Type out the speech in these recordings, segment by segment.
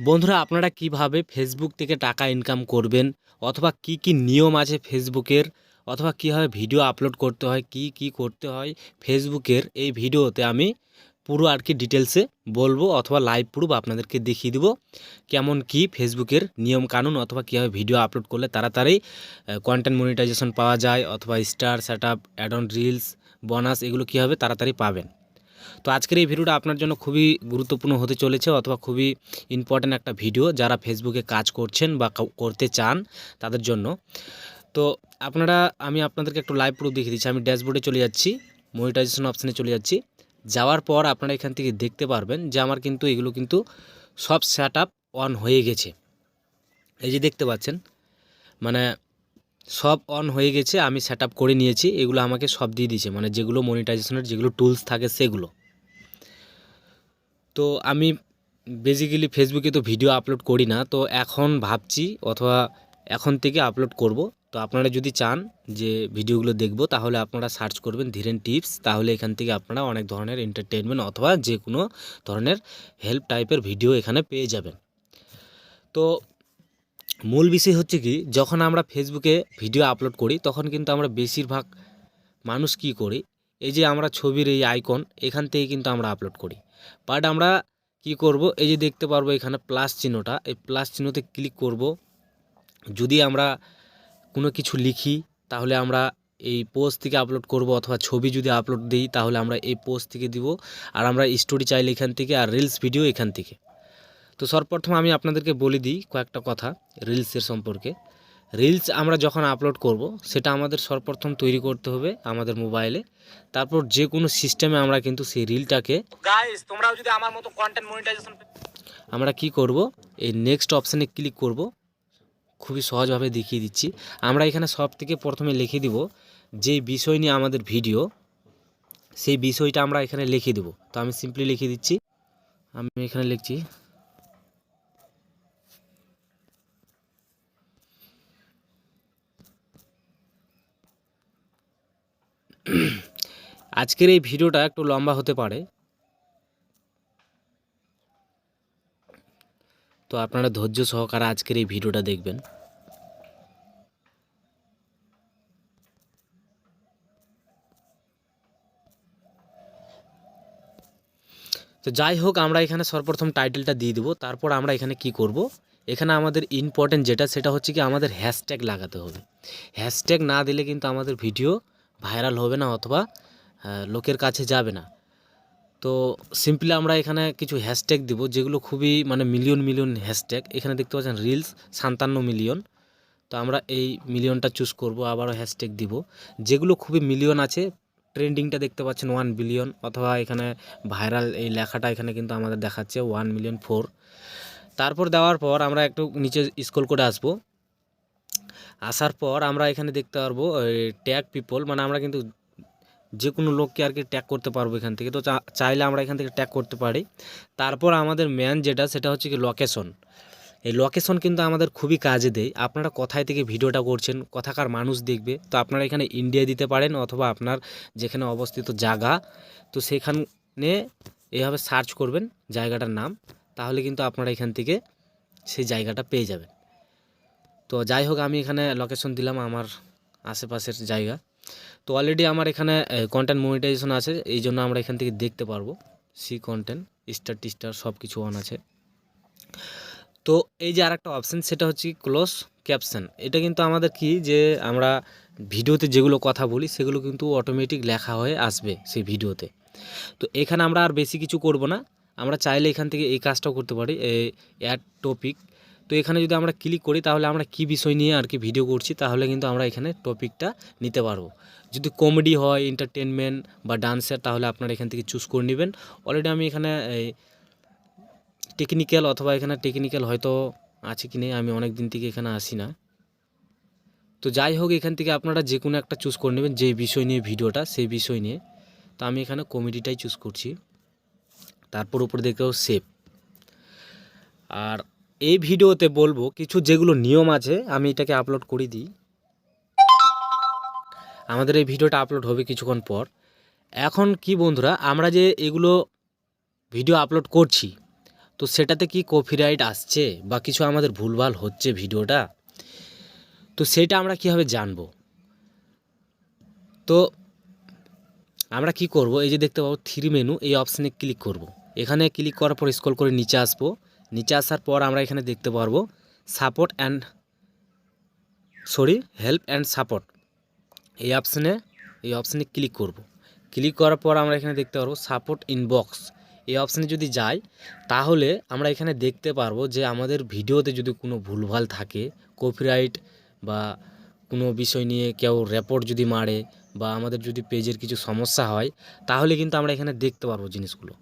বন্ধুরা, আপনারা কীভাবে ফেসবুক থেকে টাকা ইনকাম করবেন? অথবা কি কি নিয়ম আছে ফেসবুকের অথবা কীভাবে ভিডিও আপলোড করতে হয়? কি কি করতে হয় ফেসবুকের এই ভিডিওতে আমি পুরো আর কি ডিটেলসে বলব অথবা লাইভ প্রুফ আপনাদেরকে দেখিয়ে দিব। কেমন কি ফেসবুকের নিয়ম কানুন অথবা কীভাবে ভিডিও আপলোড করলে তাড়াতাড়ি কন্টেন্ট মনিটাইজেশন পাওয়া যায়? অথবা star set up ad on reels bonus এগুলো কীভাবে তাড়াতাড়ি পাবেন? তো আজকের এই ভিডিওটা আপনার জন্য খুবই গুরুত্বপূর্ণ হতে চলেছে অথবা খুবই ইম্পর্ট্যান্ট একটা ভিডিও যারা ফেসবুকে কাজ করছেন বা করতে চান তাদের জন্য। তো আপনারা, আমি আপনাদেরকে একটু লাইভ প্রুফ দেখিয়ে দিচ্ছি। আমি ড্যাশবোর্ডে চলে যাচ্ছি মনিটাইজেশন অপশানে চলে যাচ্ছি। যাওয়ার পর আপনারা এখান থেকে দেখতে পারবেন যে আমার কিন্তু এগুলো কিন্তু সব সেট অন হয়ে গেছে। এই যে দেখতে পাচ্ছেন মানে সব অন হয়ে গেছে, আমি সেট করে নিয়েছি, এগুলো আমাকে সব দিয়ে দিয়েছে মানে যেগুলো মনিটাইজেশনের যেগুলো টুলস থাকে সেগুলো। তো আমি বেসিক্যালি ফেসবুকে তো ভিডিও আপলোড করি না, তো এখন ভাবছি অথবা এখন থেকে আপলোড করব। তো আপনারা যদি চান যে ভিডিওগুলো দেখব, তাহলে আপনারা সার্চ করবেন ধীরেন টিপস তাহলে এখান থেকে আপনারা অনেক ধরনের এন্টারটেনমেন্ট অথবা যে কোনো ধরনের হেল্প টাইপের ভিডিও এখানে পেয়ে যাবেন। তো মূল বিষয় হচ্ছে কি, যখন আমরা ফেসবুকে ভিডিও আপলোড করি, তখন কিন্তু আমরা বেশিরভাগ মানুষ কি করি, এই যে আমরা ছবির এই আইকন এখান থেকে কিন্তু আমরা আপলোড করি। বাট আমরা কি করব, এই যে দেখতে পারব এখানে প্লাস চিহ্নটা, এই প্লাস চিহ্নতে ক্লিক করব। যদি আমরা কোনো কিছু লিখি, তাহলে আমরা এই পোস্ট থেকে আপলোড করব, অথবা ছবি যদি আপলোড দিই, তাহলে আমরা এই পোস্ট থেকে দিব। আর আমরা স্টোরি চাইলে এখান থেকে, আর রিলস ভিডিও এখান থেকে। তো সর্বপ্রথম আমি আপনাদেরকে বলে দিই কয়েকটা কথা রিলসের সম্পর্কে। রিলস আমরা যখন আপলোড করব সেটা আমাদের সর্বপ্রথম তৈরি করতে হবে আমাদের মোবাইলে। তারপর যে কোনো সিস্টেমে আমরা কিন্তু সেই রিলটাকে গাইস তোমরাও যদি আমার মতো কন্টেন্ট মনিটাইজেশন আমরা কি করব? এই নেক্সট অপশানে ক্লিক করব। খুবই সহজভাবে দেখিয়ে দিচ্ছি। আমরা এখানে সব থেকে প্রথমে লিখে দিব যেই বিষয় নিয়ে আমাদের ভিডিও সেই বিষয়টা আমরা এখানে লিখে দেব। তো আমি সিম্পলি লিখে দিচ্ছি। আমি এখানে লিখছি আজকের এই ভিডিওটা একটু লম্বা হতে পারে। তো আপনারা ধৈর্য সহকারে আজকের এই ভিডিওটা দেখবেন। তো যাই হোক, আমরা এখানে সর্বপ্রথম টাইটেলটা দিয়ে দেবো। তারপর আমরা এখানে কি করব? এখানে আমাদের ইম্পর্টেন্ট যেটা, সেটা হচ্ছে কি আমাদের হ্যাশট্যাগ লাগাতে হবে। হ্যাশট্যাগ না দিলে কিন্তু আমাদের ভিডিও ভাইরাল হবে না অথবা লোকের কাছে যাবে না। তো সিম্পলি আমরা এখানে কিছু হ্যাশট্যাগ দিব, যেগুলো খুবই মানে মিলিয়ন মিলিয়ন হ্যাশট্যাগ এখানে দেখতে পাচ্ছেন রিলস সাতান্ন মিলিয়ন তো আমরা এই মিলিয়নটা চুজ করব, আবারও হ্যাশট্যাগ দিব। যেগুলো খুবই মিলিয়ন আছে ট্রেন্ডিংটা দেখতে পাচ্ছেন ওয়ান বিলিয়ন অথবা এখানে ভাইরাল এই লেখাটা এখানে কিন্তু আমাদের দেখাচ্ছে ওয়ান মিলিয়ন ফোর তারপর দেওয়ার পর আমরা একটু নিচে স্ক্রল করে আসব। আসার পর আমরা এখানে দেখতে পারব ট্যাগ পিপল মানে আমরা কিন্তু যে কোনো লোককে আর কি ট্যাগ করতে পারব এখান থেকে। তো চাইলে আমরা এখান থেকে ট্যাগ করতে পারি। তারপর আমাদের ম্যান যেটা, সেটা হচ্ছে কি লোকেশন এই লোকেশন কিন্তু আমাদের খুবই কাজে দেয়। আপনারা কোথায় থেকে ভিডিওটা করছেন, কোথাকার মানুষ দেখবে, তো আপনারা এখানে ইন্ডিয়া দিতে পারেন অথবা আপনার যেখানে অবস্থিত জায়গা। তো সেখানে এভাবে সার্চ করবেন জায়গাটার নাম, তাহলে কিন্তু আপনারা এখান থেকে সেই জায়গাটা পেয়ে যাবেন। তো যাই হোক আমি এখানে লোকেশন দিলাম আমার আশেপাশের জায়গা। তো অলরেডি আমার এখানে কন্টেন্ট মনিটাইজেশন আছে, এই জন্য আমরা এখান থেকে দেখতে পারব। সি কন্টেন্ট স্টার টিস্টার সব কিছু অন আছে। তো এই যে আরেকটা অপশান সেটা হচ্ছে ক্লোজ ক্যাপশন এটা কিন্তু আমাদের কি যে আমরা ভিডিওতে যেগুলো কথা বলি, সেগুলো কিন্তু অটোমেটিক লেখা হয়ে আসবে সেই ভিডিওতে। তো এখানে আমরা আর বেশি কিছু করব না। আমরা চাইলে এখান থেকে এই কাজটাও করতে পারি। এই অ্যাড টপিক তো এখানে যদি আমরা ক্লিক করি, তাহলে আমরা কি বিষয় নিয়ে আর কি ভিডিও করছি, তাহলে কিন্তু আমরা এখানে টপিকটা নিতে পারব। যদি কমেডি হয় এন্টারটেনমেন্ট বা ডান্সের তাহলে আপনারা এখান থেকে চুজ করে নেবেন। অলরেডি আমি এখানে টেকনিক্যাল অথবা এখানে টেকনিক্যাল হয়তো আছে কি নেই, আমি অনেক দিন থেকে এখানে আসি না। তো যাই হোক, এখান থেকে আপনারা যে কোনো একটা চুজ করে নেবেন যে বিষয় নিয়ে ভিডিওটা সেই বিষয় নিয়ে। তো আমি এখানে কমেডিটাই চুজ করছি। তারপর উপরে পাবো সেভ আর এই ভিডিওতে বলব কিছু যেগুলো নিয়ম আছে, আমি এটাকে আপলোড করে দিই। আমাদের এই ভিডিওটা আপলোড হবে কিছুক্ষণ পর। এখন কি বন্ধুরা, আমরা যে এগুলো ভিডিও আপলোড করছি, তো সেটাতে কি কপিরাইট আসছে বা কিছু আমাদের ভুলভাল হচ্ছে ভিডিওটা? তো সেটা আমরা কীভাবে জানব? তো আমরা কি করব, এই যে দেখতে পাবো থ্রি মেনু এই অপশানে ক্লিক করব। এখানে ক্লিক করার পর স্ক্রল করে নিচে আসব। নিচে আসার পর আমরা এখানে দেখতে পারব support and sorry help and support এই অপশানে এই অপশানে ক্লিক করব। ক্লিক করার পর আমরা এখানে দেখতে পারব সাপোর্ট ইনবক্স এই অপশানে যদি যাই, তাহলে আমরা এখানে দেখতে পারব যে আমাদের ভিডিওতে যদি কোনো ভুলভাল থাকে কপিরাইট বা কোনো বিষয় নিয়ে কেউ রেপোর্ট যদি মারে বা আমাদের যদি পেজের কিছু সমস্যা হয়, তাহলে কিন্তু আমরা এখানে দেখতে পারব জিনিসগুলো।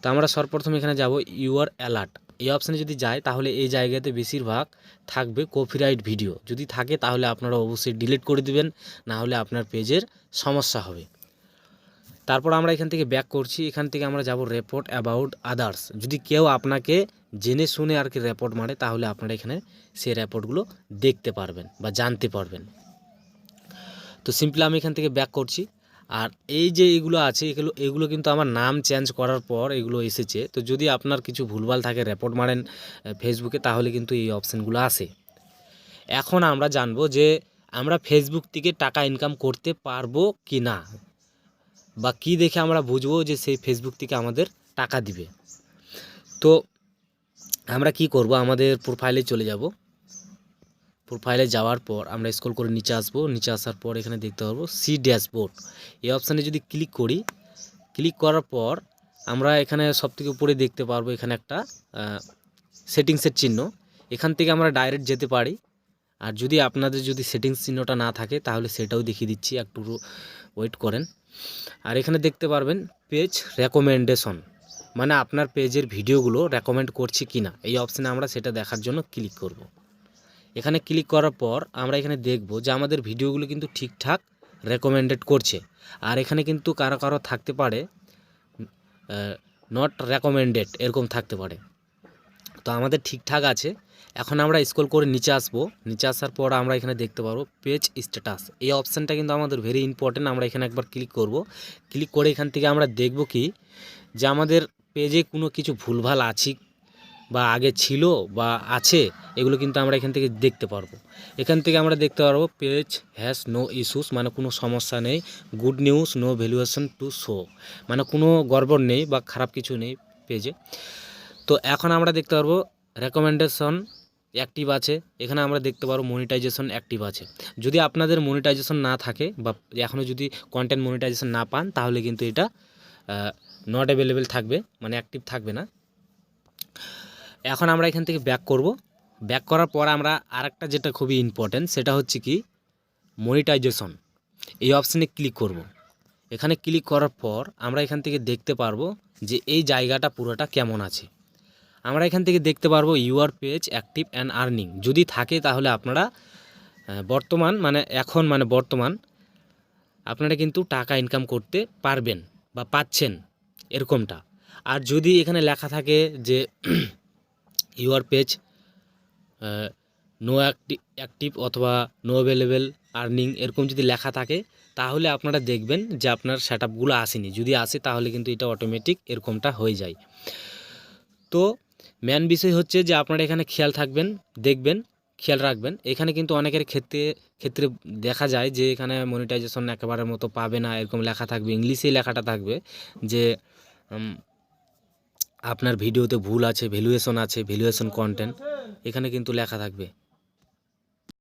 তো আমরা সর্বপ্রথম এখানে যাব ইউআর অ্যালার্ট এই অপশানে যদি যায়, তাহলে এই জায়গাতে বেশিরভাগ থাকবে কপিরাইট ভিডিও যদি থাকে, তাহলে আপনারা অবশ্যই ডিলিট করে দিবেন না হলে আপনার পেজের সমস্যা হবে। তারপর আমরা এখান থেকে ব্যাক করছি। এখান থেকে আমরা যাব রেপোর্ট অ্যাবাউট আদার্স যদি কেউ আপনাকে জেনে শুনে আর কি রেপোর্ট মারে, তাহলে আপনারা এখানে সেই রেপোর্টগুলো দেখতে পারবেন বা জানতে পারবেন। তো সিম্পলি আমি এখান থেকে ব্যাক করছি। আর এই যে এগুলো আছে, এগুলো এগুলো কিন্তু আমার নাম চেঞ্জ করার পর এগুলো এসেছে। তো যদি আপনার কিছু ভুলভাল থাকে রেপোর্ট মারেন ফেসবুকে তাহলে কিন্তু এই অপশানগুলো আসে এখন আমরা জানব যে আমরা ফেসবুক থেকে টাকা ইনকাম করতে পারব কি না বা কি দেখে আমরা বুঝব যে সেই ফেসবুক থেকে আমাদের টাকা দিবে। তো আমরা কি করব? আমাদের প্রোফাইলে চলে যাব। প্রোফাইলে যাওয়ার পর আমরা স্ক্রল করে নিচে আসব, নিচে আসার পর এখানে দেখতে পারব সি ড্যাশবোর্ড এই অপশানে যদি ক্লিক করি ক্লিক করার পর আমরা এখানে সব থেকে উপরে দেখতে পারব এখানে একটা সেটিংসের চিহ্ন। এখান থেকে আমরা ডাইরেক্ট যেতে পারি। আর যদি আপনাদের যদি সেটিংস চিহ্নটা না থাকে, তাহলে সেটাও দেখিয়ে দিচ্ছি, একটু ওয়েট করেন। আর এখানে দেখতে পারবেন পেজ রেকমেন্ডেশন মানে আপনার পেজের ভিডিওগুলো রেকমেন্ড করছে কি না এই অপশানে আমরা সেটা দেখার জন্য ক্লিক করব। এখানে ক্লিক করার পর আমরা এখানে দেখব যে আমাদের ভিডিওগুলো কিন্তু ঠিকঠাক রেকমেন্ডেড করছে। আর এখানে কিন্তু কারও কারও থাকতে পারে নট রেকমেন্ডেড এরকম থাকতে পারে। তো আমাদের ঠিকঠাক আছে। এখন আমরা স্ক্রল করে নিচে আসব। নিচে আসার পর আমরা এখানে দেখতে পারব পেজ স্ট্যাটাস এই অপশানটা কিন্তু আমাদের ভেরি ইম্পর্টেন্ট আমরা এখানে একবার ক্লিক করব। ক্লিক করে এখান থেকে আমরা দেখব কি যে আমাদের পেজে কোনো কিছু ভুলভাল আছে বা আগে ছিল বা আছে, এগুলো কিন্তু আমরা এখান থেকে দেখতে পারব। এখান থেকে আমরা দেখতে পারব পেজ হ্যাজ নো ইস্যুস মানে কোনো সমস্যা নেই good news no valuation to show মানে কোনো গড়বড় নেই বা খারাপ কিছু নেই পেজে তো এখন আমরা দেখতে পারব রেকমেন্ডেশন অ্যাক্টিভ আছে, এখানে আমরা দেখতে পারব মনিটাইজেশন অ্যাক্টিভ আছে। যদি আপনাদের মনিটাইজেশন না থাকে বা এখনও যদি কন্টেন্ট মনিটাইজেশন না পান, তাহলে কিন্তু এটা নট অ্যাভেলেবেল থাকবে মানে অ্যাক্টিভ থাকবে না। এখন আমরা এখান থেকে ব্যাক করব। ব্যাক করার পর আমরা আরেকটা যেটা খুবই ইম্পর্ট্যান্ট সেটা হচ্ছে কি মনিটাইজেশন এই অপশানে ক্লিক করব। এখানে ক্লিক করার পর আমরা এখান থেকে দেখতে পারব যে এই জায়গাটা পুরোটা কেমন আছে। আমরা এখান থেকে দেখতে পারব your page active and earning যদি থাকে তাহলে আপনারা বর্তমান মানে এখন মানে বর্তমান, আপনারা কিন্তু টাকা ইনকাম করতে পারবেন বা পাচ্ছেন এরকমটা। আর যদি এখানে লেখা থাকে যে ইউআর পেজ নো অ্যাক্টিভ অথবা নো অ্যাভেলেবেল আর্নিং এরকম যদি লেখা থাকে, তাহলে আপনারা দেখবেন যে আপনার সেট আপগুলো আসেনি। যদি আসে, তাহলে কিন্তু এটা অটোমেটিক এরকমটা হয়ে যায়। তো মেন বিষয় হচ্ছে যে আপনারা এখানে খেয়াল থাকবেন, দেখবেন, খেয়াল রাখবেন। এখানে কিন্তু অনেকের ক্ষেত্রে ক্ষেত্রে দেখা যায় যে এখানে মনিটাইজেশন একেবারে মতো পাবে না, এরকম লেখা থাকবে। ইংলিশেই লেখাটা থাকবে যে আপনার ভিডিওতে ভুল আছে ভ্যালুয়েশন আছে ভ্যালুয়েশন কন্টেন্ট এখানে কিন্তু লেখা থাকবে।